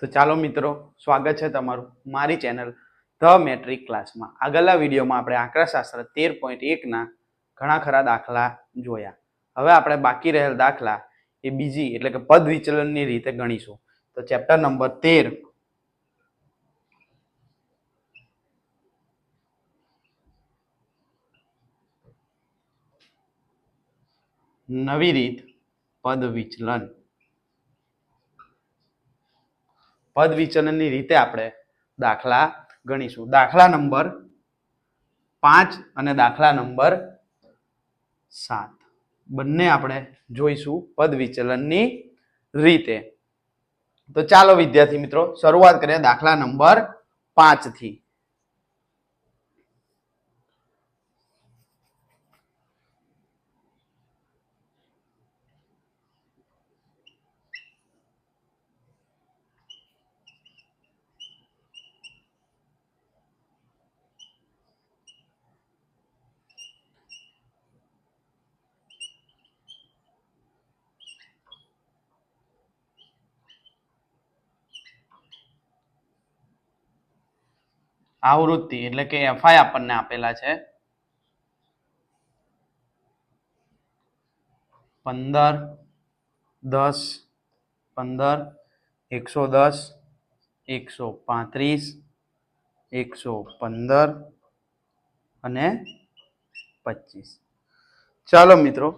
તો ચાલો મિત્રો, સ્વાગત છે તમારું મારી ચેનલ ધ મેટ્રિક ક્લાસમાં. આગળના વિડીયોમાં આપણે આંકડાશાસ્ત્ર તેર પોઈન્ટ એકના ઘણા ખરા દાખલા જોયા. હવે આપણે બાકી રહેલ દાખલા એ બીજી એટલે કે પદ વિચલનની રીતે ગણીશું. તો ચેપ્ટર નંબર તેર. નવી રીત પદ વિચલન. પદ વિચલનની રીતે આપણે દાખલા ગણીશું. દાખલા નંબર પાંચ અને દાખલા નંબર સાત. બંને આપણે જોઈશું પદ વિચલનની રીતે. તો ચાલો વિદ્યાર્થી મિત્રો, શરૂઆત કરીએ દાખલા નંબર પાંચથી. થી આવૃત્તિ એટલે કે એફઆઈ આપણને આપેલા છે. પંદર, દસ, પંદર, એકસો દસ, એકસો પાંત્રીસ, એકસો પંદર અને પચીસ. ચાલો મિત્રો.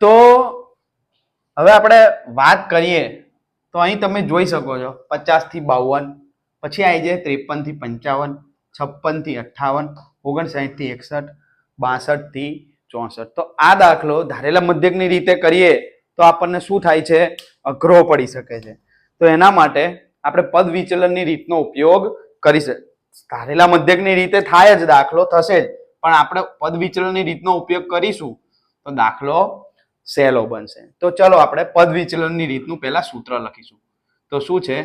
તો હવે આપણે વાત કરીએ. તો અહીં તમે જોઈ શકો છો પચાસથી બાવન. પછી આવી જાય ત્રેપનથી પંચાવન, છપ્પનથી અઠ્ઠાવન ઓગણસાઠથી એકસઠ, બાસઠથી ચોસઠ. તો આ દાખલો ધારેલા મધ્યકની રીતે કરીએ તો આપણને શું થાય છે? અઘરો પડી શકે છે. તો એના માટે આપણે પદ વિચલનની રીતનો ઉપયોગ કરી ધારેલા મધ્યકની રીતે થાય જ દાખલો થશે જ, પણ આપણે પદ વિચલનની રીતનો ઉપયોગ કરીશું તો દાખલો સહેલો બનશે. તો ચલો આપણે પદ વિચલનની રીતનું પહેલા સૂત્ર લખીશું. તો શું છે?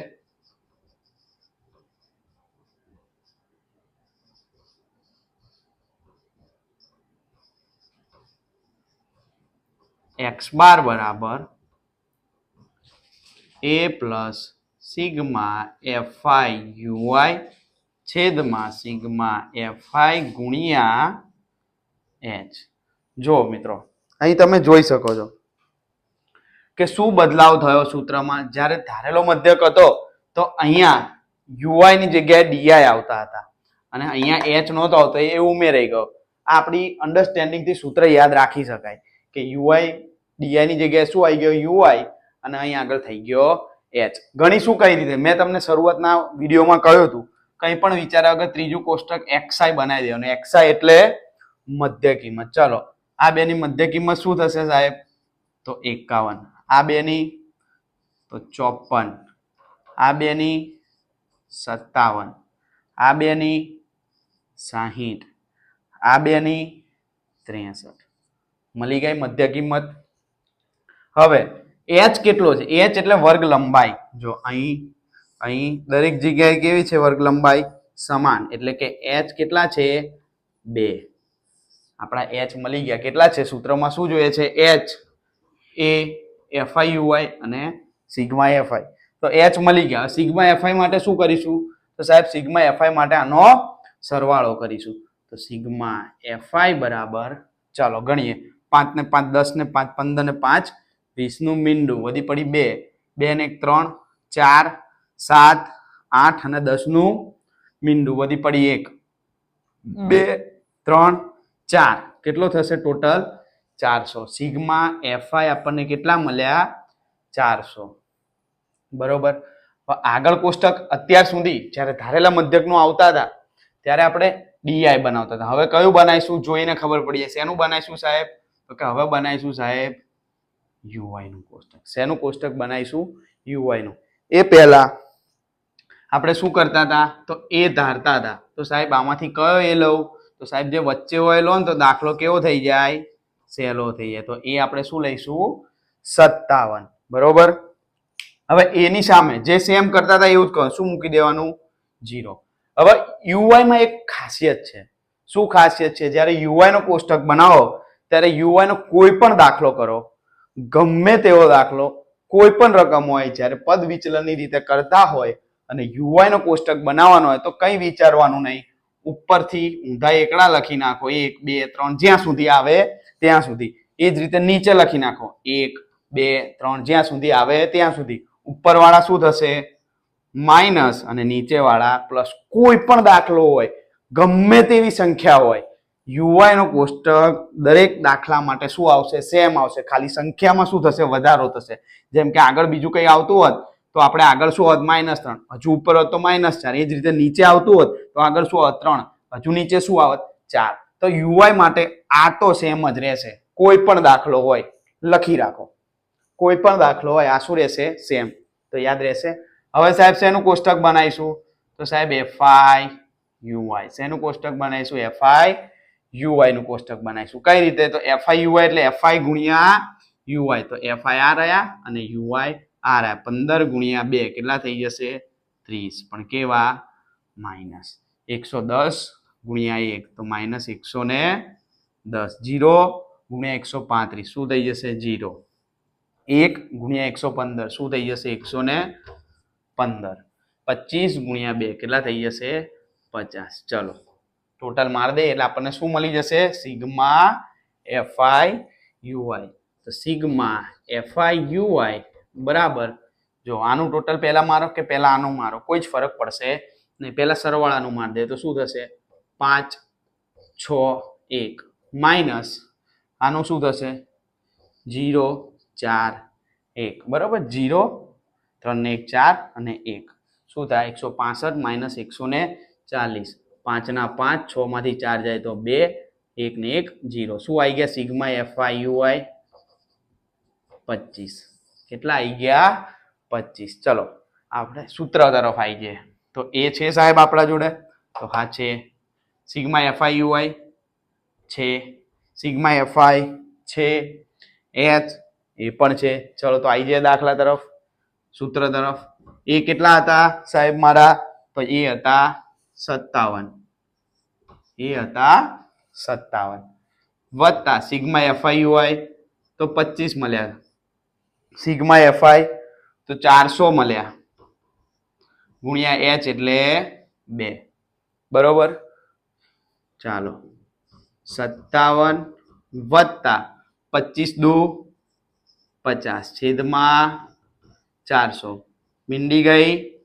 એક્સ બાર બરાબર a plus sigma FI UI છેદમાં સિગ્મા એફઆઈ ગુણ્યા એચ. જો મિત્રો, અહીં તમે જોઈ શકો છો કે શું બદલાવ થયો સૂત્રમાં. જ્યારે ધારેલો મધ્યક હતો, તો અહીંયા યુઆઈ ની જગ્યાએ ડીઆઈ આવતા હતા. અને અહીંયા એચ નહોતો આવતો, એ ઉમેરાઈ ગયો. આપણી અન્ડરસ્ટેન્ડિંગથી સૂત્ર યાદ રાખી શકાય કે યુઆઈ ડીઆઈ ની જગ્યાએ શું આવી ગયો? યુઆઈ અને અહીં આગળ થઈ ગયો એચ ઘણી શું કહી રીતે? મેં તમને શરૂઆતના વિડીયોમાં કહ્યું હતું. કંઈ પણ વિચાર્યા વગર ત્રીજું કોષ્ટક એક્સઆઈ બનાવી દેવાનું. એક્સઆઈ એટલે મધ્ય કિંમત. ચલો, આ બેની મધ્ય કિંમત શું થશે સાહેબ? તો એકાવન. આ બેની તો ચોપન. આ બેની સત્તાવન. આ બેની સાહીઠ. આ બેની ત્રેસઠ. મળી ગઈ મધ્ય કિંમત? હવે એચ કેટલો છે? એચ એટલે વર્ગ લંબાઈ. જો અહીં અહીં દરેક જગ્યાએ કેવી છે વર્ગ લંબાઈ? સમાન. એટલે કે એચ કેટલા છે? બે. આપણા એચ મળી ગયા. કેટલા છે? સૂત્રમાં શું જોઈએ છે? એચ એ એફઆઈ યુઆઈ અને સિગ્મા એફઆઈ તો એચ મળી ગયા. સિગ્મા એફઆઈ માટે શું કરીશું? તો સાહેબ, સિગ્મા એફઆઈ માટે આનો સરવાળો કરીશું. તો સિગ્મા એફઆઈ બરાબર, ચાલો ગણીએ. પાંચ ને પાંચ, દસ ને પાંચ, પંદર ને પાંચ વીસનું મીંડું વધી પડી બે. બે ને એક ત્રણ ચાર સાત આઠ અને દસનું મીંડું વધી પડી એક. બે ત્રણ ચાર. કેટલો થશે ટોટલ? ચારસો. સિગ્મા એફઆઈ આપણને કેટલા મળ્યા? ચારસો. બરોબર. આગળ કોષ્ટક અત્યાર સુધી જ્યારે ધારેલા મધ્યકનું આવતા હતા ત્યારે આપણે ડીઆઈ બનાવતા હતા. હવે કયું બનાવીશું? જોઈને ખબર પડી જશે. એનું બનાવીશું સાહેબ? તો કે હવે બનાવીશું સાહેબ? યુઆઈ નું કોષ્ટક. શેનું કોષ્ટક બનાવીશું? યુઆઈ એ પહેલા આપણે શું કરતા હતા? તો એ ધારતા હતા. તો સાહેબ આમાંથી કયો એ લઉં? તો સાહેબ જે વચ્ચે હોય લો ને તો દાખલો કેવો થઈ જાય? સહેલો થઈ જાય. તો એ આપણે શું લઈશું? સત્તાવન. બરોબર? હવે એની સામે જે સેમ કરતા હતા એવું જ કહો. શું મૂકી દેવાનું? જીરો હવે યુઆઈ એક ખાસિયત છે. શું ખાસિયત છે? જ્યારે યુઆઈ નો કોષ્ટક બનાવો ત્યારે યુઆઈ નો કોઈ પણ દાખલો કરો. ગમે તેવો દાખલો કોઈ પણ રકમ હોય, જ્યારે પદ વિચલનની રીતે કરતા હોય અને યુવાયનો કોષ્ટક બનાવવાનો હોય, તો કંઈ વિચારવાનું નહીં. ઉપરથી ઊંધા એકડા લખી નાખો. એક, બે, ત્રણ, જ્યાં સુધી આવે ત્યાં સુધી. એ જ રીતે નીચે લખી નાખો. એક, બે, ત્રણ, જ્યાં સુધી આવે ત્યાં સુધી. ઉપરવાળા શું થશે? માઇનસ અને નીચેવાળા પ્લસ કોઈ પણ દાખલો હોય, ગમે તેવી સંખ્યા હોય યુવાય કોષ્ટક દરેક દાખલા માટે શું આવશે? સેમ આવશે. ખાલી સંખ્યામાં શું થશે? વધારો થશે. જેમ કે આગળ બીજું કંઈ આવતું હોત, તો આપણે આગળ શું હોત? માઇનસ ત્રણ. હજુ ઉપર હોત તો માઇનસ ચાર. એ જ રીતે નીચે આવતું હોત, તો આગળ શું હોત? ત્રણ. હજુ નીચે શું આવત? ચાર. તો યુવાય માટે આ તો સેમ જ રહેશે. કોઈ પણ દાખલો હોય, લખી રાખો. કોઈ પણ દાખલો હોય, આ શું રહેશે? સેમ તો યાદ રહેશે? હવે સાહેબ, શેનું કોષ્ટક બનાવીશું? તો સાહેબ એફઆઈ યુવાય શેનું કોષ્ટક બનાવીશું? એફઆઈ યુવાયનું કોષ્ટક બનાવીશું. કઈ રીતે? તો એફઆઈ યુઆઈ એટલે એફઆઈ ગુણ્યા યુવાય તો એફઆઈ આ રહ્યા અને યુવાય આ રહ્યા પંદર ગુણ્યા બે કેટલા થઈ જશે? ત્રીસ. પણ કેવા? માઇનસ એકસો દસ ગુણ્યા એક. તો માઇનસ એકસો ને દસ. જીરો ગુણ્યા એકસો પાંત્રીસ. શું થઈ જશે? જીરો એક ગુણ્યા એકસો પંદર. શું થઈ જશે? એકસો ને પંદર. પચીસ ગુણ્યા બે. કેટલા થઈ જશે? પચાસ. ચલો. ટોટલ માર દે એટલે આપણને શું મળી જશે? Sigma FI UI. તો સિગ્મા એફઆઈ યુઆઈ બરાબર. જો આનું ટોટલ પહેલા મારો કે પહેલા આનું મારો? કોઈ જ ફરક પડશે નહીં. પહેલા સરવાળાનું માર દે તો શું થશે? પાંચ, છ, એક, માઇનસ. આનું શું થશે? જીરો ચાર, એક. બરાબર? જીરો ત્રણ, એક, ચાર અને એક. શું થાય? એકસો પાસઠ માઇનસ એકસો ને ચાલીસ. પાંચના પાંચ છ માંથી ચાર જાય તો બે એક ને એક, જીરો. શું આવી ગયા? સિગ્મા એફઆઈ યુઆઈ પચીસ. કેટલા આવી ગયા? પચીસ. ચલો, આપણે સૂત્ર તરફ આવી જઈએ. તો એ છે સાહેબ આપણા જોડે? તો હા છે. સિગ્મા એફઆઈ યુઆઈ છે. સિગ્મા એફઆઈ છે. એચ? એ પણ છે. ચલો, તો આવી જઈએ દાખલા તરફ. સૂત્ર તરફ. એ કેટલા હતા સાહેબ મારા? તો એ હતા સત્તાવન. એ હતા સત્તાવન. વત્તા સિગ્મા એફઆઈ હોય તો પચીસ મળ્યા. સિગ્મા એફઆઈ તો ચારસો મળ્યા. ગુણ્યા એચ એટલે બે. બરોબર? ચાલો. સત્તાવન વત્તા પચીસ દુ પચાસ. છેદમાં ચારસો. મીંડી ગઈ?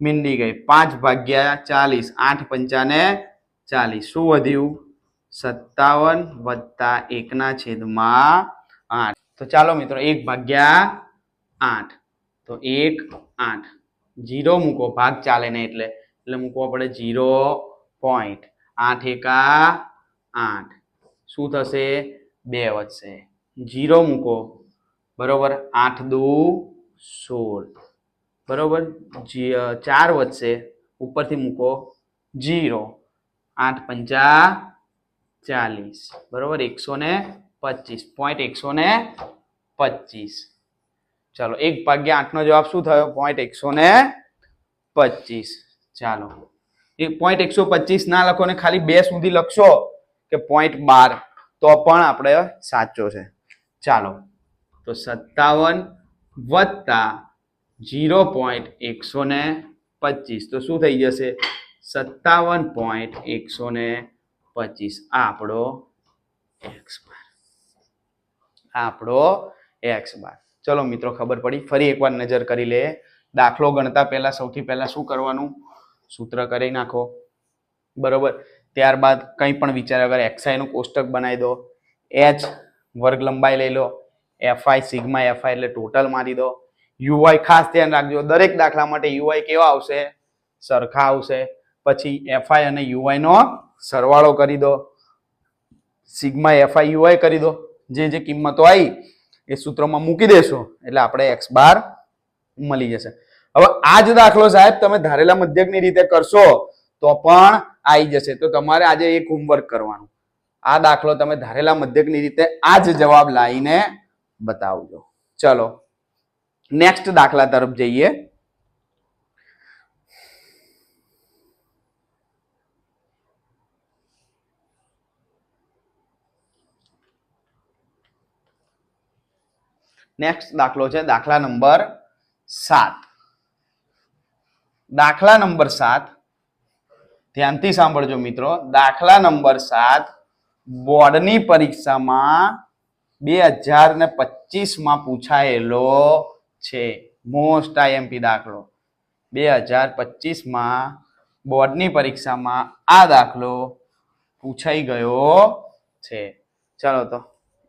મીંડી ગઈ. પાંચ ભાગ્યા ચાલીસ. આઠ પંચાને ચાલીસ. શું વધ્યું? સત્તાવન વત્તા એકના છેદમાં આઠ. તો ચાલો મિત્રો, એક ભાગ્યા આઠ. તો એક, આઠ. જીરો મૂકો, ભાગ ચાલે ને એટલે. એટલે મૂકવો પડે જીરો પોઈન્ટ. આઠ એકા આઠ. શું થશે? બે વધશે. જીરો મૂકો. બરોબર? આઠ દુ સોળ. બરોબર? ચાર વધશે. ઉપરથી મૂકો. જીરો. આઠ પંચા ચાલીસ. બરોબર? એકસો ને પચીસ. પોઈન્ટ એકસો ને પચીસ. ચાલો, એક ભાગ્યા આઠનો જવાબ શું થયો? પોઈન્ટ એકસો ને પચીસ. ચાલો. એક પોઈન્ટ એકસો પચીસ ના લખો ને ખાલી બે સુધી લખશો કે પોઈન્ટ બાર. તો પણ આપણે સાચો છે. ચાલો. તો સત્તાવન વત્તા જીરો પોઈન્ટ એકસો ને પચીસ. તો શું થઈ જશે? સત્તાવન પોઈન્ટ એકસો ને પચીસ. આપણો એક્સ બાર આપણો એક્સ બાર ચલો મિત્રો, ખબર પડી. ફરી એકવાર નજર કરી લે. દાખલો ગણતા પહેલા સૌથી પહેલા શું કરવાનું? સૂત્ર કરી નાખો. બરોબર? ત્યારબાદ કંઈ પણ વિચાર્યા વગર એક્સઆઈનું કોષ્ટક બનાવી દો. એચ વર્ગ લંબાઈ લઈ લો. એફઆઈ સિગ્મા એફઆઈ એટલે ટોટલ મારી દો. યુઆઈ ખાસ ધ્યાન રાખજો. દરેક દાખલા માટે યુઆઈ કેવા આવશે? સરખા આવશે. પછી એફઆઈ અને યુઆઈ નો સરવાળો કરી દો. સિગ્મા એફઆઈ યુઆઈ કરી દો. જે જે કિંમતો આવી એ સૂત્રમાં મૂકી દેશો. એટલે આપણે એક્સ બાર મળી જશે. હવે આ જ દાખલો સાહેબ તમે ધારેલા મધ્યકની રીતે કરશો તો પણ આવી જશે. તો તમારે આજે એક હોમવર્ક કરવાનું. આ દાખલો તમે ધારેલા મધ્યકની રીતે આ જ જવાબ લાવીને બતાવજો. ચલો નેક્સ્ટ દાખલા તરફ જઈએ. નેક્સ્ટ દાખલો છે દાખલા નંબર સાત. દાખલા નંબર સાત. ધ્યાનથી સાંભળજો મિત્રો. દાખલા નંબર સાત બોર્ડની પરીક્ષામાં બે હજાર ને પચીસમાં પૂછાયેલો છે. મોસ્ટ આઈએમપી દાખલો. બે હજાર પચીસમાં બોર્ડની પરીક્ષામાં આ દાખલો પૂછાઈ ગયો છે. ચાલો તો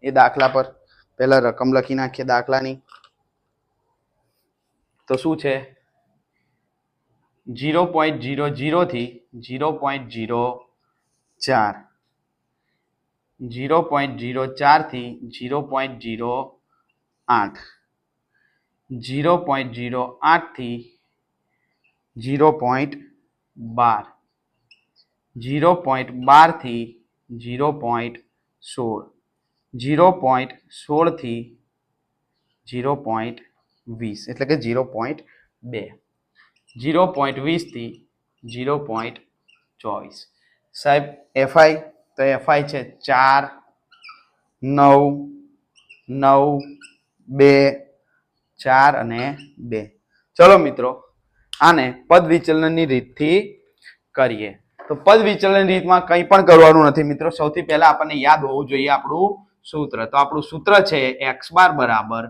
એ દાખલા પર પહેલા રકમ લખી નાખીએ દાખલાની. તો શું છે? જીરો પોઈન્ટ જીરો જીરોથી જીરો પોઈન્ટ જીરો ચાર. જીરો પોઈન્ટ જીરો ચારથી જીરો પોઈન્ટ જીરો આઠ. જીરો પોઈન્ટ જીરો આઠથી જીરો પોઈન્ટ બાર. જીરો પોઈન્ટ બારથી જીરો પોઈન્ટ સોળ. જીરો પોઈન્ટ સોળથી જીરો પોઈન્ટ વીસ, એટલે કે જીરો પોઈન્ટ બે. જીરો પોઈન્ટ વીસથી જીરો પોઈન્ટ ચોવીસ. સાહેબ, એફઆઈ તો એફઆઈ છે ચાર, નવ નવ, બે, ચાર અને બે. ચલો મિત્રો, આને પદ વિચલનની રીતથી કરીએ. તો પદ વિચલન રીતમાં કંઈ પણ કરવાનું નથી મિત્રો. સૌથી પહેલાં આપણને યાદ હોવું જોઈએ આપણું સૂત્ર. તો આપણું સૂત્ર છે એક્સ બાર બરાબર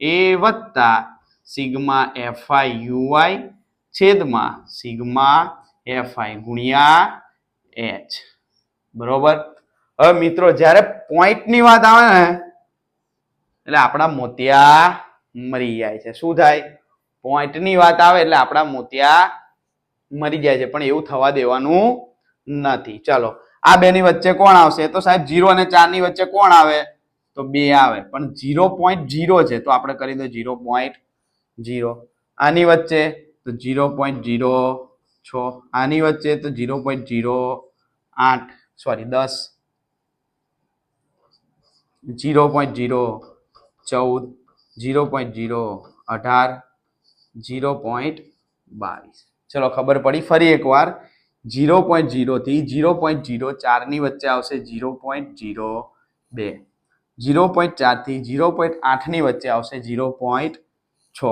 એ વત્તા સિગ્મા એફઆઈ યુઆઈ છેદમાં સિગ્મા એફઆઈ ગુણ્યા એચ બરોબર? હવે મિત્રો, જ્યારે પોઈન્ટની વાત આવે ને, એટલે આપણા મોતિયા મરી જાય છે. શું થાય? પોઈન્ટની વાત આવે એટલે આપણા મોતિયા મરી જાય છે. પણ એવું થવા દેવાનું નથી. ચલો આ બેની વચ્ચે કોણ આવશે? તો સાહેબ જીરો અને ચારની વચ્ચે કોણ આવે? તો બે આવે. પણ જીરો પોઈન્ટ જીરો છે, તો આપણે કરી દો જીરો પોઈન્ટ જીરો. આની વચ્ચે તો જીરો પોઈન્ટ જીરો છ. આની વચ્ચે તો જીરો પોઈન્ટ જીરો આઠ. સોરી દસ. જીરો પોઈન્ટ જીરો ચૌદ. જીરો પોઈન્ટ જીરો અઢાર. જીરો પોઈન્ટ બાવીસ. ચલો, ખબર પડી ફરી એકવાર. જીરો પોઈન્ટ જીરોથી જીરો પોઈન્ટ જીરો ચારની વચ્ચે આવશે જીરો પોઈન્ટ જીરો બે. જીરો પોઈન્ટ ચારથી જીરો પોઈન્ટ આઠની વચ્ચે આવશે જીરો પોઈન્ટ છ.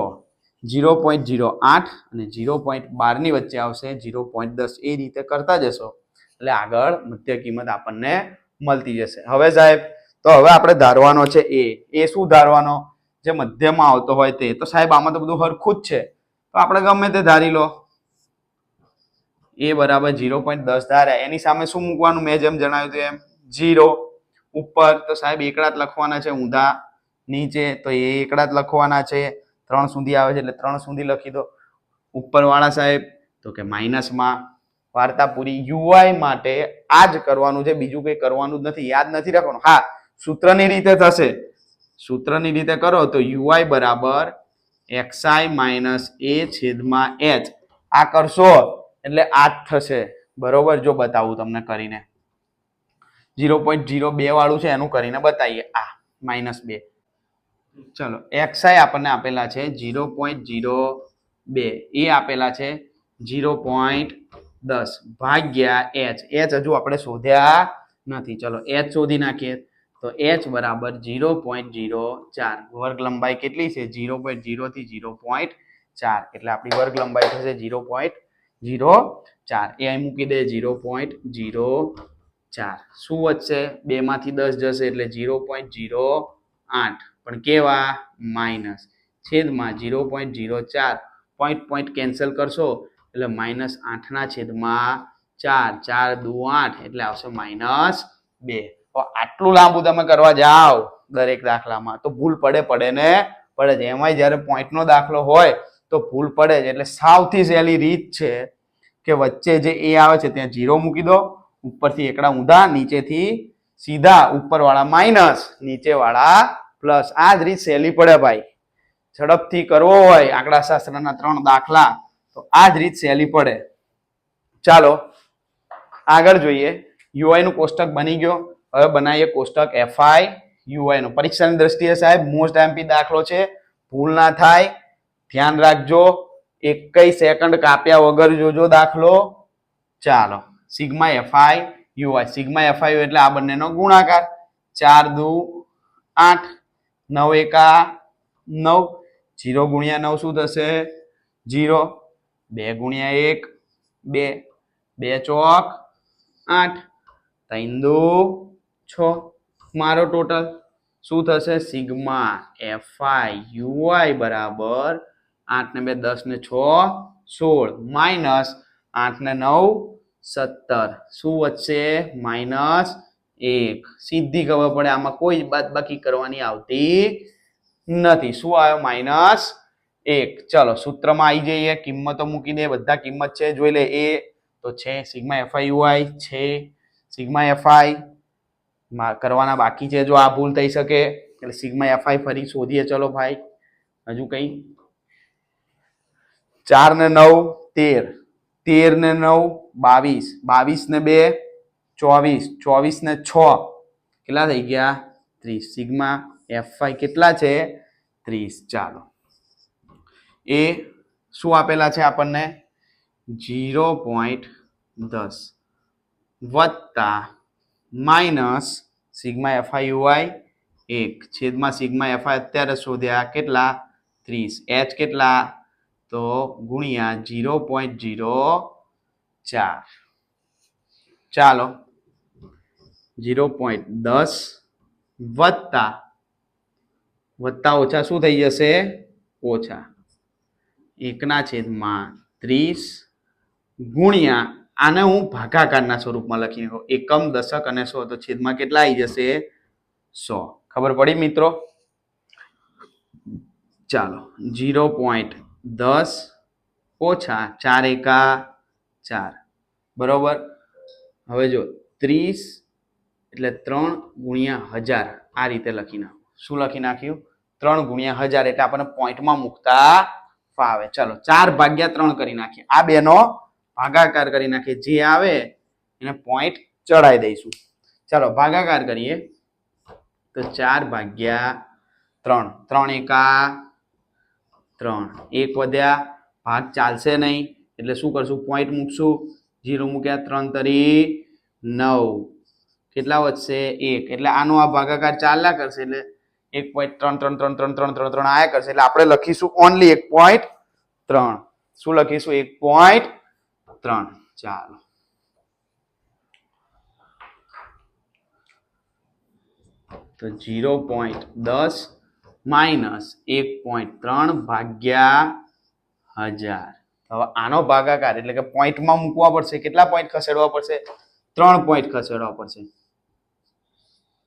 જીરો પોઈન્ટ જીરો આઠ અને જીરો પોઈન્ટ બારની વચ્ચે આવશે જીરો પોઈન્ટ દસ. એ રીતે કરતા જશો. એટલે આગળ મધ્ય કિંમત આપણને મળતી જશે. હવે સાહેબ, તો હવે આપણે ધારવાનો છે એ. એ શું ધારવાનો? જે મધ્યમાં આવતો હોય તે. તો સાહેબ, આમાં તો બધું હરખું જ છે. તો આપણે ગમે તે ધારી લો. એ બરાબર ઝીરો પોઈન્ટ દસ ધારા એની સામે શું મૂકવાનું? મેં જેમ જણાવ્યું હતું એમ ઝીરો ઉપર તો સાહેબ એકડા જ લખવાના છે ઊંધા. નીચે તો એ એકડા જ લખવાના છે. ત્રણ સુધી આવે છે એટલે ત્રણ સુધી લખી દો. ઉપરવાળા સાહેબ, તો કે માઇનસમાં વાર્તા પૂરી યુઆઈ માટે આ જ કરવાનું છે. બીજું કંઈ કરવાનું જ નથી. યાદ નથી રાખવાનું. હા, સૂત્રની રીતે થશે. સૂત્રની રીતે કરો તો યુઆઈ બરાબર એક્સઆઈ માઇનસ એ છેદમાં એચ આ કરશો. એટલે આ જ થશે. બરોબર? જો બતાવું તમને કરીને. ઝીરો પોઈન્ટ ઝીરો બે વાળું છે, એનું કરીને બતાવીએ. આ માઇનસ બે. ચલો એક્સઆઈ આપણને આપેલા છે ઝીરો પોઈન્ટ ઝીરો બે. એ આપેલા છે ઝીરો પોઈન્ટ દસ ભાગ્યા એચ. એચ હજુ આપણે શોધ્યા નથી. ચલો, એચ શોધી નાખીએ. તો એચ બરાબર ઝીરો પોઈન્ટ ઝીરો ચાર. વર્ગ લંબાઈ કેટલી છે? ઝીરો પોઈન્ટ ઝીરોથી ઝીરો પોઈન્ટ ચાર. એટલે આપણી વર્ગ લંબાઈ થશે ઝીરો પોઈન્ટ ઝીરો ચાર. એ અહીં મૂકી દે ઝીરો પોઈન્ટ ઝીરો ચાર. શું વધશે? બેમાંથી દસ જશે એટલે ઝીરો પોઈન્ટ ઝીરો આઠ. પણ કેવા? માઇનસ. છેદમાં જીરો પોઈન્ટ ઝીરો ચાર. પોઈન્ટ પોઈન્ટ કેન્સલ કરશો એટલે માઇનસ આઠના છેદમાં ચાર. ચાર દુ આઠ એટલે આવશે માઇનસ બે. આટલું લાંબુ તમે કરવા જાઓ દરેક દાખલામાં. તો ભૂલ પડે પડે ને પડે છે. એમાંય જ્યારે પોઈન્ટનો દાખલો હોય તો ભૂલ પડે છે એટલે સાવથી સહેલી રીત છે કે વચ્ચે જે એ આવે છે, ત્યાં જીરો મૂકી દો. ઉપરથી એકડા ઊંધા, નીચેથી સીધા, ઉપરવાળા માઇનસ નીચેવાળા પ્લસ આ જ રીત સહેલી પડે ભાઈ. ઝડપથી કરવો હોય આંકડા શાસ્ત્રના ત્રણ દાખલા, તો આ જ રીત સહેલી પડે. ચાલો, આગળ જોઈએ. યુઆઈ નું કોષ્ટક બની ગયો. હવે બનાવીએ કોષ્ટક એફઆઈ યુઆઈ નું. પરીક્ષાની દ્રષ્ટિએ સાહેબ મોસ્ટ એમપી દાખલો છે. ભૂલ ના થાય. ધ્યાન રાખજો. એકઈ સેકન્ડ કાપ્યા વગર જોજો દાખલો. ચાલો, sigma FI UI sigma FI એટલે આ બંનેનો ગુણાકાર. ચાર, દુ, આઠ, નવ એકા, નવ. જીરો ગુણ્યા નવ શું થશે? જીરો. બે ગુણ્યા એક, બે. બે ચોક, આઠ. ત્રણ, દુ, છ. મારો ટોટલ શું થશે? સિગ્મા એફઆઈ યુઆઈ બરાબર આઠ ને બે, દસ ને છ, સોળ. માઇનસ આઠ ને નવ, સત્તર. શું વધશે? માઇનસ એક. સીધી ખબર પડે, આમાં કોઈ બાદ બાકી કરવાની આવતી નથી. શું આવ્યો? માઇનસ એક. ચલો, સૂત્રમાં આવી જઈએ. કિંમતો મૂકી દે. બધા કિંમત છે, જોઈ લે. એ તો છે સિગ્મા એફઆઈ યુઆઈ, છે સિગ્મા એફઆઈ કરવાના બાકી છે, જો આ ભૂલ થઈ શકે. એટલે સિગ્મા એફઆઈ ફરી શોધીએ. ચલો ભાઈ, હજુ કઈ ચાર ને નવ, તેર. તેર ને નવ, બાવીસ. બાવીસ ને બે, ચોવીસ. ચોવીસ ને છ. કેટલા થઈ ગયા? ત્રીસ. સિગ્મા એફઆઈ કેટલા છે? ત્રીસ. ચાલો. એ શું આપેલા છે આપણને? જીરો પોઈન્ટ દસ વત્તા માઇનસ સિગ્મા એફઆઈ યુઆઈ એક. છેદમાં સિગ્મા એફઆઈ અત્યારે શોધ્યા કેટલા? ત્રીસ. એચ કેટલા? તો ગુણ્યા જીરો પોઈન્ટ જીરો ચાર. ચાલો. જીરો પોઈન્ટ દસ વત્તા. વત્તા ઓછા શું થઈ જશે? ઓછા. એકના છેદમાં ત્રીસ ગુણ્યા, આને હું ભાગાકારના સ્વરૂપમાં લખી નાખું એકમ, દશક અને સો, તો છેદમાં કેટલા આવી જશે? સો. ખબર પડી મિત્રો? ચાલો. જીરો પોઈન્ટ દસ ઓછા ચાર એકા ચાર. બરોબર? હવે જો ત્રીસ એટલે ત્રણ ગુણ્યા હજાર. આ રીતે લખી નાખો. શું લખી નાખ્યું? ત્રણ ગુણ્યા હજાર એટલે આપણને પોઈન્ટમાં મૂકતા ફાવે. ચલો, ચાર ભાગ્યા ત્રણ કરી નાખીએ. આ બેનો ભાગાકાર કરી નાખીએ. જે આવે એને પોઈન્ટ ચડાવી દઈશું. ચાલો, ભાગાકાર કરીએ. તો ચાર ભાગ્યા ત્રણ. ત્રણ એકા ત્રણ. એક વધ્યા, ભાગ ચાલશે નહીં. એટલે શું કરશું? પોઈન્ટ મૂકશું. જીરો મૂક્યા, ત્રણ તરી નવ. કેટલા વધશે? એક. એટલે આનો આ ભાગાકાર ચાલ્યા કરશે. એટલે એક પોઈન્ટ ત્રણ ત્રણ ત્રણ ત્રણ ત્રણ ત્રણ ત્રણ આયા કરશે. એટલે આપણે લખીશું ઓનલી એક પોઈન્ટ ત્રણ. શું લખીશું? એક પોઈન્ટ ત્રણ. ચાલો. તો જીરો પોઈન્ટ દસ માઇનસ એક પોઈન્ટ ત્રણ ભાગ્યા હજાર. હવે આનો ભાગાકાર એટલે કે પોઈન્ટમાં મૂકવા પડશે. કેટલા પોઈન્ટ ખસેડવા પડશે? ત્રણ પોઈન્ટ ખસેડવા પડશે.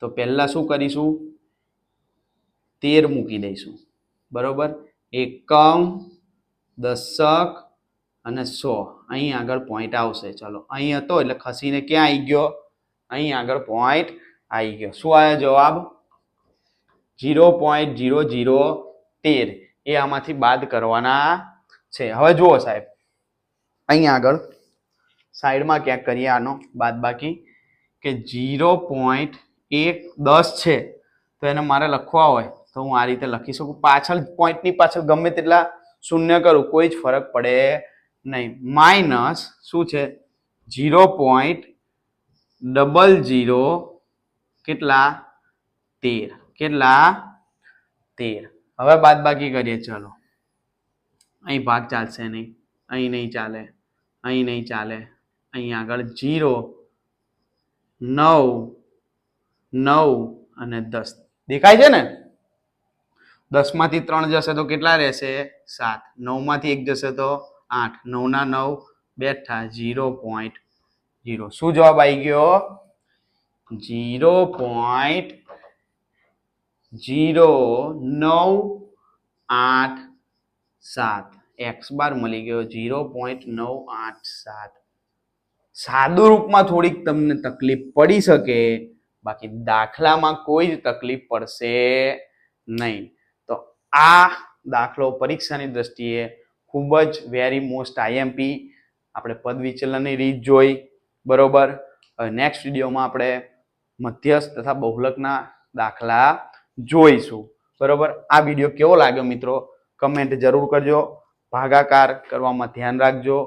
તો પહેલા શું કરીશું? તેર મૂકી દઈશું. બરોબર? એકમ, દશક અને સો. અહીં આગળ પોઈન્ટ આવશે. ચલો, અહીં હતો એટલે ખસીને ક્યાં આવી ગયો? અહીં આગળ પોઈન્ટ આવી ગયો. શું આવ્યો જવાબ? જીરો પોઈન્ટ જીરો જીરો તેર. એ આમાંથી બાદ કરવાના છે. હવે જુઓ સાહેબ અહીં આગળ સાઈડમાં ક્યાંક કરીએ આનો બાદ બાકી કે જીરો પોઈન્ટ એક દસ છે. તો એને મારે લખવા હોય તો હું આ રીતે લખી શકું. પાછળ પોઈન્ટની પાછળ ગમે તેટલા શૂન્ય કરું, કોઈ જ ફરક પડે નહીં. માઇનસ શું છે? જીરો પોઈન્ટ ડબલ જીરો કેટલા? તેર. કેટલા? તેર. હવે બાદ બાકી કરીએ, ચલો. અહીં ભાગ ચાલશે નહીં. અહીં નહીં ચાલે. અહીં નહીં ચાલે. અહીં આગળ જીરો, નવ નવ અને દસ. દેખાય છે ને? દસમાંથી ત્રણ જશે તો કેટલા રહેશે? સાત. નવમાંથી એક જશે તો આઠ. નવના નવ બેઠા જીરો પોઈન્ટ જીરો. શું જવાબ આવી ગયો? જીરો પોઈન્ટ જીરો નવ આઠ સાત. એક્સ બાર મળી ગયો જીરો પોઈન્ટ નવ આઠ સાત. સાદું રૂપમાં થોડીક તમને તકલીફ પડી શકે, બાકી દાખલામાં કોઈ જ તકલીફ પડશે નહીં. તો આ દાખલો પરીક્ષાની દ્રષ્ટિએ ખૂબ જ વેરી મોસ્ટ આઈએમપી આપણે પદ વિચલનની રીત જોઈ, બરોબર? નેક્સ્ટ વિડીયોમાં આપણે મધ્યસ્થ તથા બહુલકના દાખલા જોઈશું. બરોબર? આ વીડિયો કેવો લાગ્યો મિત્રો? કમેન્ટ જરૂર કરજો. ભાગાકાર કરવામાં ધ્યાન રાખજો.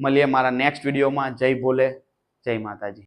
મળીએ મારા નેક્સ્ટ વિડીયોમાં જય ભોલે. જય માતાજી.